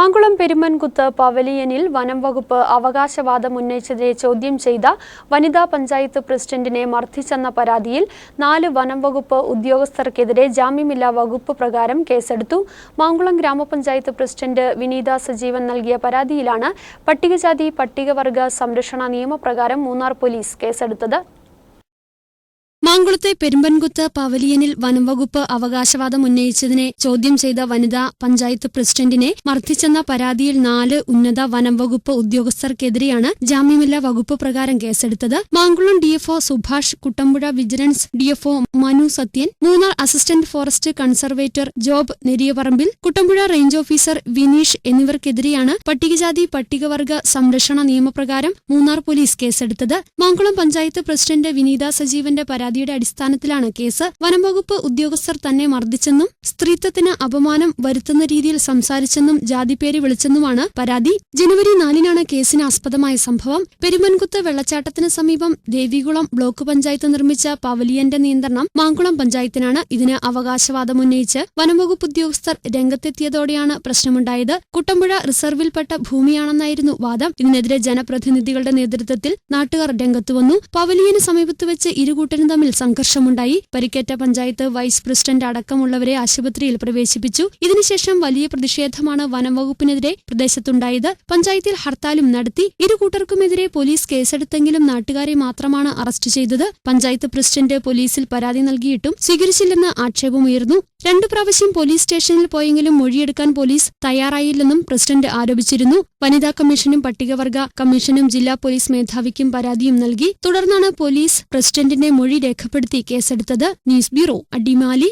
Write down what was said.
മാങ്കുളം പെരുമൻകുത്ത് പവലിയനിൽ വനം വകുപ്പ് അവകാശവാദം ഉന്നയിച്ചതിനെ ചോദ്യം ചെയ്ത വനിതാ പഞ്ചായത്ത് പ്രസിഡന്റിനെ മർദ്ദിച്ചെന്ന പരാതിയിൽ നാല് വനം വകുപ്പ് ഉദ്യോഗസ്ഥർക്കെതിരെ ജാമ്യമില്ലാ വകുപ്പ് പ്രകാരം കേസെടുത്തു. മാങ്കുളം ഗ്രാമപഞ്ചായത്ത് പ്രസിഡന്റ് വിനീത സജീവൻ നൽകിയ പരാതിയിലാണ് പട്ടികജാതി പട്ടികവർഗ സംരക്ഷണ നിയമപ്രകാരം മൂന്നാർ പോലീസ് കേസെടുത്തത്. മാങ്കുളത്തെ പെരുമ്പൻകുത്ത് പവലിയനിൽ വനംവകുപ്പ് അവകാശവാദം ഉന്നയിച്ചതിനെ ചോദ്യം ചെയ്ത വനിതാ പഞ്ചായത്ത് പ്രസിഡന്റിനെ മർദ്ദിച്ചെന്ന പരാതിയിൽ നാല് ഉന്നത വനംവകുപ്പ് ഉദ്യോഗസ്ഥർക്കെതിരെയാണ് ജാമ്യമില്ലാ വകുപ്പ് പ്രകാരം കേസെടുത്തത്. Mankulam DFO Subhash Kuttampuzha vigilance DFO Manu Sathyan Munnar assistant forest conservator Job Neriyaparambil Kuttampuzha range officer Vineesh എന്നിവർക്കെതിരെയാണ് പട്ടികജാതി പട്ടികവർഗ സംരക്ഷണ നിയമപ്രകാരം മൂന്നാർ പോലീസ് കേസെടുത്തത്. മാങ്കുളം പഞ്ചായത്ത് പ്രസിഡന്റ് വിനീത സജീവന്റെ പരാതിയുടെ അടിസ്ഥാനത്തിലാണ് കേസ്. വനംവകുപ്പ് ഉദ്യോഗസ്ഥർ തന്നെ മർദ്ദിച്ചെന്നും സ്ത്രീത്വത്തിന് അപമാനം വരുത്തുന്ന രീതിയിൽ സംസാരിച്ചെന്നും ജാതിപ്പേര് വിളിച്ചെന്നുമാണ് പരാതി. ജനുവരി നാലിനാണ് കേസിന് ആസ്പദമായ സംഭവം. പെരുമൻകുത്ത് വെള്ളച്ചാട്ടത്തിന് സമീപം ദേവികുളം ബ്ലോക്ക് പഞ്ചായത്ത് നിർമ്മിച്ച പവലിയന്റെ നിയന്ത്രണം മാങ്കുളം പഞ്ചായത്തിനാണ്. ഇതിന് അവകാശവാദമുന്നയിച്ച് വനംവകുപ്പ് ഉദ്യോഗസ്ഥർ രംഗത്തെത്തിയതോടെയാണ് പ്രശ്നമുണ്ടായത്. കുട്ടമ്പുഴ റിസർവിൽപ്പെട്ട ഭൂമിയാണെന്നായിരുന്നു വാദം. ഇതിനെതിരെ ജനപ്രതിനിധികളുടെ നേതൃത്വത്തിൽ നാട്ടുകാർ രംഗത്തുവന്നു പവലിയന് സമീപത്ത് വെച്ച് ഇരുകൂട്ടരും തമ്മിൽ സംഘർഷമുണ്ടായി. പരിക്കേറ്റ പഞ്ചായത്ത് വൈസ് പ്രസിഡന്റ് അടക്കമുള്ളവരെ ആശുപത്രിയിൽ പ്രവേശിപ്പിച്ചു. ഇതിനുശേഷം വലിയ പ്രതിഷേധമാണ് വനംവകുപ്പിനെതിരെ പ്രദേശത്തുണ്ടായത്. പഞ്ചായത്തിൽ ഹർത്താലും നടത്തി. ഇരു കൂട്ടർക്കുമെതിരെ പോലീസ് കേസെടുത്തെങ്കിലും നാട്ടുകാരെ മാത്രമാണ് അറസ്റ്റ് ചെയ്തത്. പഞ്ചായത്ത് പ്രസിഡന്റ് പോലീസിൽ പരാതി നൽകിയിട്ടും സ്വീകരിച്ചില്ലെന്ന് ആക്ഷേപമുയർന്നു. രണ്ടു പ്രാവശ്യം പോലീസ് സ്റ്റേഷനിൽ പോയെങ്കിലും മൊഴിയെടുക്കാൻ പോലീസ് തയ്യാറായില്ലെന്നും പ്രസിഡന്റ് ആരോപിച്ചിരുന്നു. വനിതാ കമ്മീഷനും പട്ടികവർഗ കമ്മീഷനും ജില്ലാ പോലീസ് മേധാവിക്കും പരാതിയും നൽകി. തുടർന്നാണ് പോലീസ് പ്രസിഡന്റിന്റെ മൊഴി രേഖപ്പെടുത്തി കേസെടുത്തത്. News bureau Adimali.